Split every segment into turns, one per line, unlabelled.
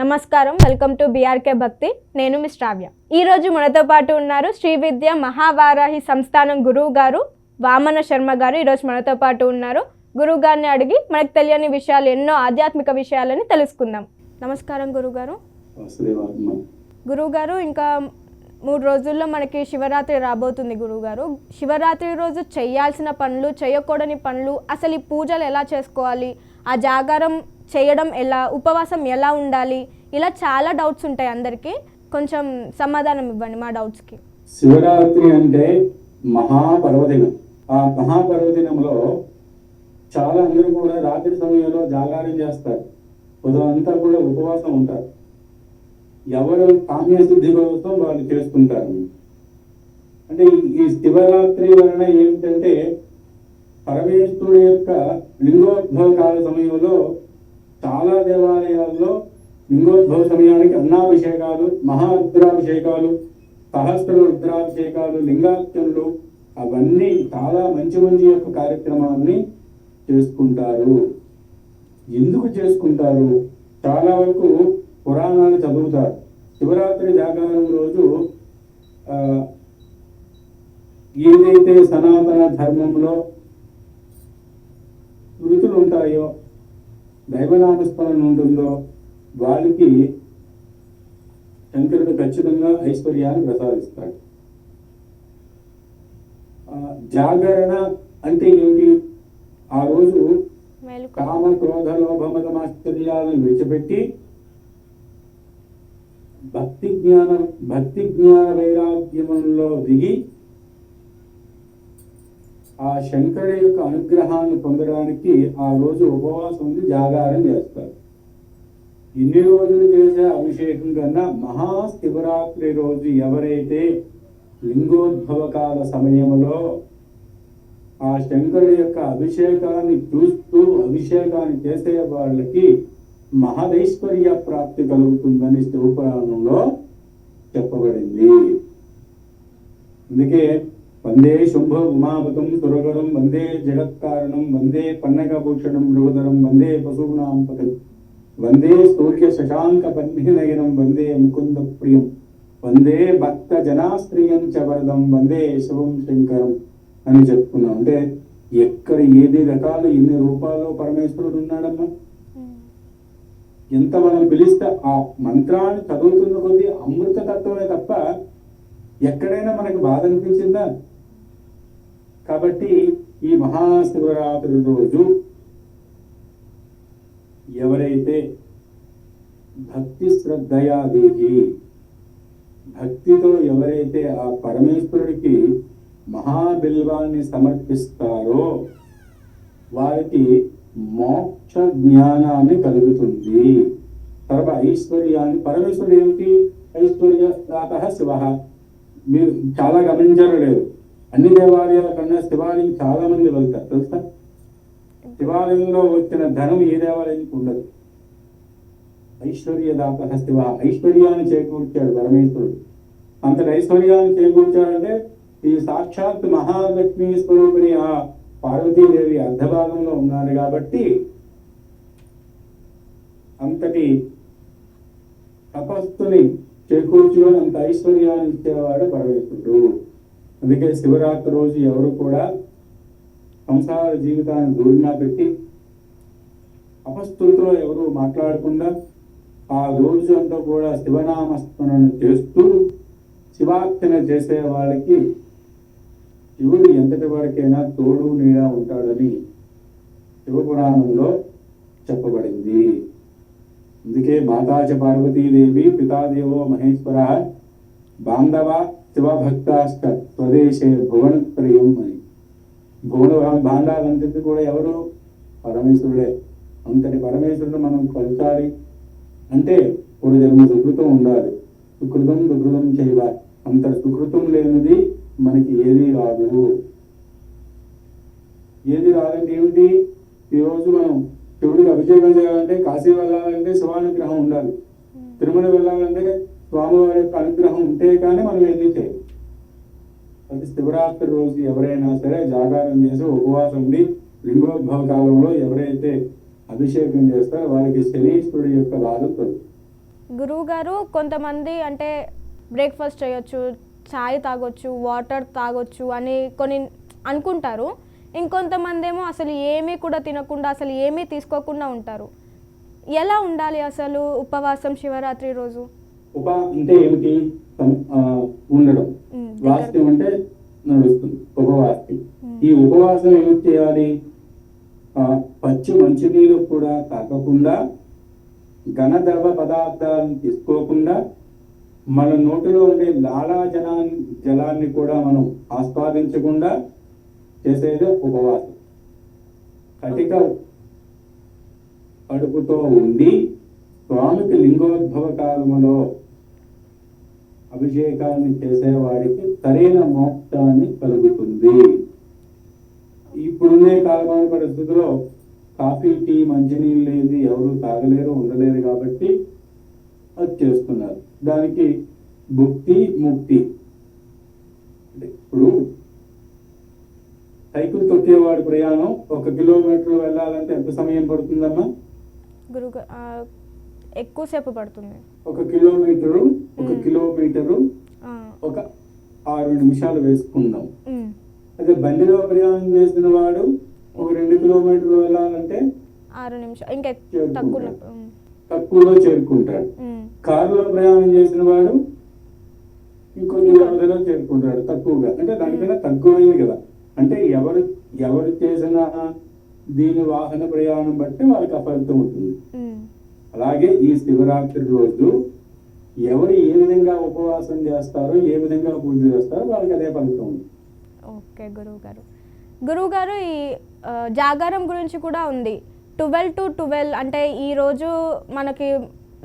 నమస్కారం. Welcome to BRK భక్తి నేను మీ శ్రావ్య. ఈరోజు మనతో పాటు ఉన్నారు శ్రీ విద్య మహావారాహి సంస్థానం గురువు గారు వామన శర్మ గారు. ఈరోజు మనతో పాటు ఉన్నారు. గురువు గారిని అడిగి మనకు తెలియని విషయాలు ఎన్నో ఆధ్యాత్మిక విషయాలని తెలుసుకుందాం. నమస్కారం గురుగారు గురువుగారు ఇంకా మూడు రోజుల్లో మనకి శివరాత్రి రాబోతుంది గురువుగారు శివరాత్రి రోజు చేయాల్సిన పనులు చేయకూడని పనులు అసలు ఈ పూజలు ఎలా చేసుకోవాలి? ఆ జాగారం చేయడం ఎలా ఉపవాసం ఎలా ఉండాలి ఇలా చాలా డౌట్స్ ఉంటాయి అందరికీ. కొంచెం సమాధానం ఇవ్వండి మా డౌట్స్కి
శివరాత్రి అంటే మహాపర్వదినం. ఆ మహాపర్వదినంలో చాలా అందరూ కూడా రాత్రి సమయంలో జాగారం చేస్తారు. ఉదయంతా కూడా ఉపవాసం ఉంటారు. ఎవరు కామ్యసిద్ధి కోసం వాళ్ళు చేసుకుంటారు. అంటే ఈ- ఈ శివరాత్రి వలన ఏమిటంటే పరమేశ్వరుడు యొక్క లింగోద్భవ కాల సమయంలో చాలా దేవాలయాల్లో లింగోద్భవ సమయానికి అన్నాభిషేకాలు మహా రుద్రాభిషేకాలు సహస్ర రుద్రాభిషేకాలు లింగార్చనలు అవన్నీ చాలా మంచి మంచి యొక్క కార్యక్రమాన్ని చేసుకుంటారు. ఎందుకు చేసుకుంటారు? చాలా వరకు పురాణాలు చదువుతారు. శివరాత్రి జాగారం రోజు ఏదైతే సనాతన ధర్మంలో వృత్తులు ఉంటాయో దైవనామస్మరణ ఉంటుందో వాళ్ళకి శంకరుడు ఖచ్చితంగా ఐశ్వర్యాన్ని ప్రసాదిస్తాడు. ఆ, జాగరణ అంటే ఏంటి? ఆ రోజు కామ క్రోధ లోభమతమాశ్చర్యాలను విడిచిపెట్టి భక్తి జ్ఞాన భక్తి జ్ఞాన వైరాగ్యమంలో దిగి ఆ శంకరు యొక్క అనుగ్రహాన్ని పొందడానికి ఆ రోజు ఉపవాసం ఉండి జాగారం చేస్తారు. ఇన్ని రోజులు చేసే అభిషేకం కన్నా మహాశివరాత్రి రోజు ఎవరైతే లింగోద్భవ కాల సమయంలో ఆ శంకరుడి యొక్క అభిషేకాన్ని చూస్తూ అభిషేకాన్ని చేసే వాళ్ళకి మహదైశ్వర్య ప్రాప్తి కలుగుతుందని శివపురాణంలో చెప్పబడింది. అందుకే వందే శుంభ ఉమాపతం సురగరం వందే జగత్కారణం వందే పన్నగభూషణం మృగధరం వందే పశూనాం పతం. వందే సూర్య శశాంక పద్మినయనం వందే ముకుంద ప్రియం. వందే భక్త జనాశ్రియం చ వరదం వందే శివం శంకరం అని చెప్పుకున్నాం. అంటే ఎక్కడ ఏది రకాలు ఎన్ని రూపాల్లో పరమేశ్వరుడు ఉన్నాడమ్మా? ఎంత మనం పిలిస్తే ఆ మంత్రాన్ని చదువుతున్న కొద్దీ అమృత తత్వమే తప్ప ఎక్కడైనా మనకు బాధ అనిపించిందా? కాబట్టి ఈ మహాశివరాత్రి రోజు ఎవరైతే భక్తి శ్రద్ధయాదేవి భక్తితో ఎవరైతే ఆ పరమేశ్వరుడికి మహాబిల్వాన్ని సమర్పిస్తారో వారికి మోక్ష జ్ఞానాన్ని కలుగుతుంది. తర్వాత ఐశ్వర్యాన్ని పరమేశ్వరుడు ఏమిటి? ఐశ్వర్యదాత శివ. మీరు చాలా గమనించారో లేదు. అన్ని దేవాలయాల కన్నా శివాలయం చాలా మంది వెళ్తారు తెలుసా? శివాలయంలో వచ్చిన ధనం ఏ దేవాలయానికి ఉండదు. ఐశ్వర్యదాత శివ ఐశ్వర్యాన్ని చేకూర్చాడు పరమేశ్వరుడు. అంతటి ఐశ్వర్యాన్ని చేకూర్చాడంటే ఈ సాక్షాత్ మహాలక్ష్మి స్వరూపిణి ఆ పార్వతీదేవి అర్ధభాగంలో ఉన్నారు కాబట్టి అంతటి తపస్సుని చేకూర్చుకొని అంత ఐశ్వర్యాన్ని ఇచ్చేవాడు పరమేశ్వరుడు. అందుకే శివరాత్రి రోజు ఎవరు కూడా సంసార జీవితాన్ని దూరినా పెట్టి అపస్తులతో ఎవరు మాట్లాడకుండా ఆ రోజు అంతా కూడా శివనామస్మరణ చేస్తూ శివార్చన చేసే వాళ్ళకి శివుడు ఎంతటి వరకైనా తోడు నీడ ఉంటాడని శివపురాణంలో చెప్పబడింది. అందుకే మాతాచ పార్వతీదేవి పితాదేవో మహేశ్వర బాంధవ శివభక్తాష్ట స్వదేశే భువనత్రయం అని భువన బాండాలంతటి కూడా ఎవరు? పరమేశ్వరుడే. అంతటి పరమేశ్వరుడు మనం కొలచాలి. అంటే ఒక జన్మ సుకృతం ఉండాలి. సుకృతం సుకృతం చేయవ అంత సుకృతం లేనిది మనకి ఏది రాదు. ఏది రాదంటే ఏమిటి? ఈరోజు మనం శివుడికి అభిషేకం చేయాలంటే కాశీ వెళ్ళాలంటే శివానుగ్రహం ఉండాలి. తిరుమల వెళ్ళాలంటే స్వామివారి యొక్క అనుగ్రహం ఉంటే కానీ మనం ఏది చేయం అది శివరాత్రి రోజు ఎవరైనా సరే జాగారం చేసి ఉపవాసం ఉండి లింగోద్భవ కాలంలో ఎవరైతే అభిషేకం చేస్తారో వారికి శనీశ్వరుడి యొక్క బాధ
గురువు గారు కొంతమంది అంటే బ్రేక్ఫాస్ట్ చేయొచ్చు ఛాయ్ తాగొచ్చు వాటర్ తాగొచ్చు అని కొన్ని అనుకుంటారు. ఇంకొంతమంది ఏమో అసలు ఏమీ కూడా తినకుండా అసలు ఏమీ తీసుకోకుండా ఉంటారు. ఎలా ఉండాలి అసలు ఉపవాసం శివరాత్రి రోజు?
ఉప అంటే ఏమిటి? ఉండడం. వాస్యం అంటే నడుస్తుంది ఉపవాసం.
ఉమ్,
ఈ ఉపవాసం ఏం చేయాలి? పచ్చి మంచినీళ్ళు కూడా తాగకుండా ఘన ద్రవ పదార్థాలను తీసుకోకుండా మన నోటిలో ఉండే లాలాజలాన్ని జలాన్ని కూడా మనం ఆస్వాదించకుండా చేసేదే ఉపవాసం. కటిక కడుపుతో ఉండి స్వామికి లింగోద్భవ కాలములో అభిషేకాన్ని చేసేవాడికి సరైన మోక్షాన్ని కలుగుతుంది. ఇప్పుడున్నే కాలమాన పరిస్థితిలో కాఫీ టీ మంచినీళ్ళు లేని ఎవరు తాగలేరు ఉండలేరు కాబట్టి అది చేస్తున్నారు. దానికి భుక్తి ముక్తి. ఇప్పుడు సైకిల్ తొక్కేవాడి ప్రయాణం ఒక కిలోమీటర్ వెళ్ళాలంటే ఎంత సమయం పడుతుందమ్మా?
ఎక్కువసేపు పడుతుంది.
ఒక కిలోమీటరు ఒక. కిలోమీటరు ఒక ఆరు నిమిషాలు వేసుకుందాం. అదే బండిలో ప్రయాణం చేసిన వాడు ఒక రెండు కిలోమీటర్లు వెళ్ళాలంటే
ఆరు నిమిషాలు ఇంకా. తక్కువ
తక్కువలో చేరుకుంటాడు. కారులో ప్రయాణం చేసిన వాడు ఇంకొన్ని
ఇంకా.
వ్యవధిలో చేరుకుంటాడు తక్కువగా. అంటే దానికన్నా తక్కువైంది కదా. అంటే ఎవరు ఎవరు చేసిన దీని వాహన ప్రయాణం బట్టి వాళ్ళకి ఆ ఫలితం ఉంటుంది. అలాగే ఈ శివరాత్రి రోజు ఎవరు ఏ విధంగా ఉపవాసం చేస్తారో ఏ విధంగా పూజ చేస్తారో వాళ్ళకి అదే ఫలితం ఉంది.
ఓకే గురువు గారు గురువు గారు ఈ జాగారం గురించి కూడా ఉంది. ట్వెల్వ్ టు ట్వెల్వ్ అంటే ఈరోజు మనకి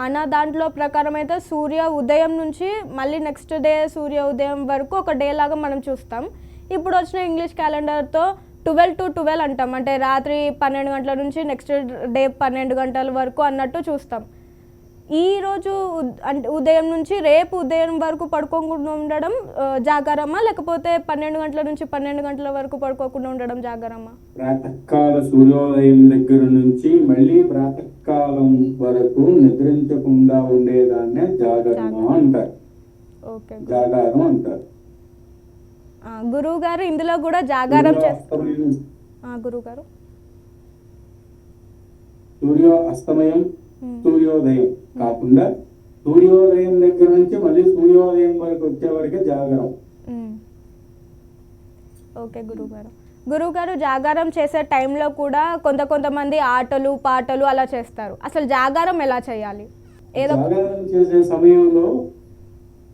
మన దాంట్లో ప్రకారం అయితే సూర్య ఉదయం నుంచి మళ్ళీ నెక్స్ట్ డే సూర్య ఉదయం వరకు ఒక డే లాగా మనం చూస్తాం. ఇప్పుడు వచ్చిన ఇంగ్లీష్ క్యాలెండర్తో ట్వెల్వ్ టు ట్వెల్వ్ అంటాం. అంటే రాత్రి పన్నెండు గంటల నుంచి నెక్స్ట్ డే పన్నెండు గంటల వరకు అన్నట్టు చూస్తాం. ఈ రోజు ఉద్- అంటే ఉదయం నుంచి రేపు ఉదయం వరకు పడుకోకుండా ఉండడం ఆ, జాగారమా? లేకపోతే పన్నెండు గంటల నుంచి పన్నెండు గంటల వరకు పడుకోకుండా ఉండడం జాగారమా?
ప్రాతకాల సూర్యోదయం దగ్గర నుంచి మళ్ళీ ప్రాతకాలం వరకు నిద్రించకుండా ఉండేదాన్నే జాగరణ. అంటారు.
ఓకే.
జాగారం అంటారు.
గురువు గారు ఇందులో కూడా జాగారం చేస్తారు గురువు గారు
సూర్య అస్తమయం సూర్యోదయం కాకుండా సూర్యోదయం దగ్గర నుంచి మళ్ళీ సూర్యోదయం వరకు వచ్చే వరకే జాగరం.
ఓకే గురువు గారు గురువు గారు జాగారం చేసే టైంలో కూడా కొంత కొంతమంది ఆటలు పాటలు అలా చేస్తారు. అసలు జాగారం ఎలా చేయాలి? ఏదో
జాగరణ చేసే సమయంలో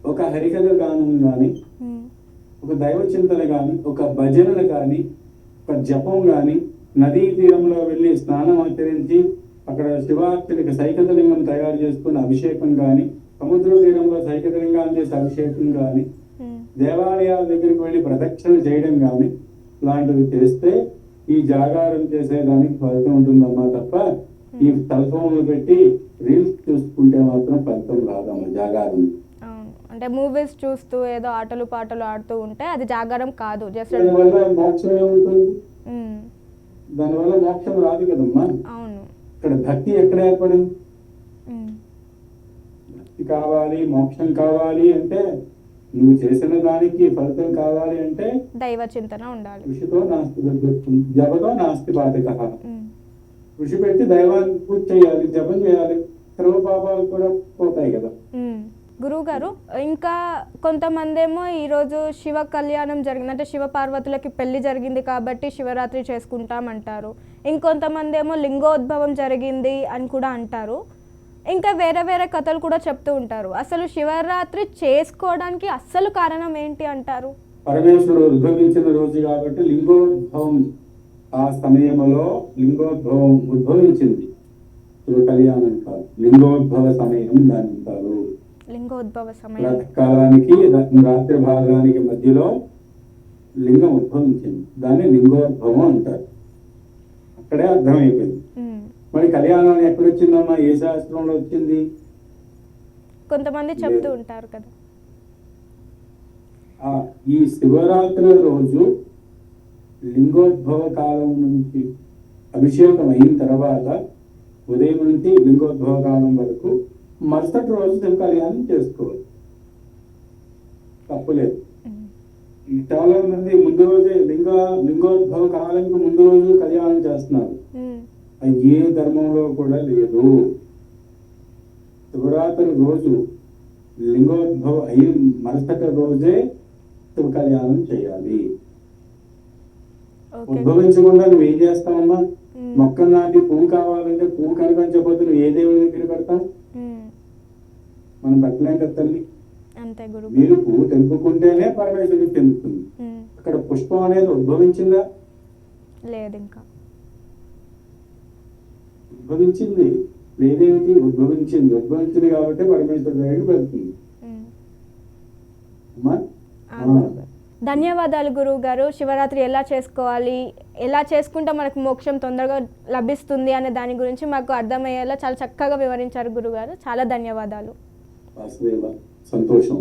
ఒక హరికథ గానం
ఉమ్,
ఒక దైవ చింతన గాని ఒక భజనలు గాని ఒక జపం గాని నదీ తీరంలో వెళ్ళి స్నానం ఆచరించి అక్కడ శివార్చనకి సైకతలింగం తయారు చేసుకుని అభిషేకం గాని సముద్ర తీరంలో సైకతలింగాన్ని చేసి అభిషేకం గాని
ఉమ్,
దేవాలయాల దగ్గరికి వెళ్ళి ప్రదక్షిణ చేయడం గాని లాంటివి చేస్తే ఈ జాగారం చేసేదానికి ఫలితం ఉంటుందమ్మా తప్ప ఈ సెల్ పెట్టి రీల్స్ చూసుకుంటే మాత్రం ఫలితం రాదమ్మా జాగారం.
అంటే మూవీస్ చూస్తూ ఏదో ఆటలు పాటలు ఆడుతూ ఉంటే అది జాగారం కాదు. జస్ట్
దానివల్ల మోక్షం రాదు కదమ్మా.
అవును.
ఇక్కడ భక్తి ఎక్కడ ఏర్పడింది? భక్తి కావాలి మోక్షం కావాలి అంటే నువ్వు చేసిన దానికి ఫలితం కావాలి అంటే
దైవ చింతన ఉండాలి.
కృషితో నాస్తి జపతో నాస్తి బాధక కృషి పెట్టి దైవాన్ని పూజ చేయాలి జపం చేయాలి. సర్వ పాపాలు కూడా పోతాయి కదా.
గురువుగారు ఇంకా కొంతమంది ఏమో ఈరోజు శివ కళ్యాణం జరిగింది. అంటే శివ పార్వతులకి పెళ్ళి జరిగింది కాబట్టి శివరాత్రి చేసుకుంటామంటారు. ఇంకొంతమంది ఏమో లింగోద్భవం జరిగింది అని కూడా అంటారు. ఇంకా వేరే వేరే కథలు కూడా చెప్తూ ఉంటారు. అసలు శివరాత్రి చేసుకోవడానికి అసలు కారణం ఏంటి అంటారు?
పరమేశ్వరుడు ఉద్భవించిన రోజు కాబట్టి లింగోద్భవం ఆ సమయంలో లింగోద్భవం ఉద్భవించింది. కళ్యాణం కాదు లింగోద్భవ సమయం దాని అంటారు
లింగోద్భవ సమయం.
ప్రాతకాలానికి రా- రాత్రి భాగానికి మధ్యలో లింగం ఉద్భవించింది. దాన్ని లింగోద్భవం అంటారు. అక్కడే అర్థమైపోయింది. మరి కళ్యాణం ఎక్కడొచ్చిందమ్మా? ఏ శాస్త్రంలో వచ్చింది?
కొంతమంది చెప్తూ. ఉంటారు కదా.
ఆ ఈ శివరాత్రి రోజు లింగోద్భవ కాలం నుంచి అభిషేకం అయిన తర్వాత ఉదయం నుంచి లింగోద్భవ కాలం వరకు మరుసటి రోజు శివ కళ్యాణం చేసుకోవాలి. తప్పులేదు చాలా మంది ముందు రోజే లింగ లింగోద్భవ కాలానికి ముందు రోజు కళ్యాణం చేస్తున్నారు. అది ఏ ధర్మంలో కూడా లేదు. శివరాత్రి రోజు లింగోద్భవ అయి మరుసటి రోజే శివ కళ్యాణం చేయాలి. ఉద్భవించకుండా నువ్వు ఏం చేస్తావమ్మా? మొక్క నాటి పువ్వు కావాలంటే పువ్వు కనిపించకపోతే నువ్వు ఏ దేవుడి దగ్గర పెడతావు?
ఉమ్,
మనం పెట్టలేం కదా తల్లి. మీరు పువ్వు తెంపుకుంటేనే పరమేశ్వరుడికి తెంపుతుంది. అక్కడ పుష్పం అనేది ఉద్భవించిందా?
లేదు ఇంకా.
ఉద్భవించింది. లేదేమిటి? ఉద్భవించింది. ఉద్భవించింది కాబట్టి పరమేశ్వరుడి దగ్గరికి వెళ్తుంది.
ధన్యవాదాలు గురువు గారు. శివరాత్రి ఎలా చేసుకోవాలి? ఎలా చేసుకుంటే మనకు మోక్షం తొందరగా లభిస్తుంది అనే దాని గురించి మాకు అర్థమయ్యేలా చాలా చక్కగా వివరించారు గురుగారు చాలా ధన్యవాదాలు.
వాసుదేవ సంతోషం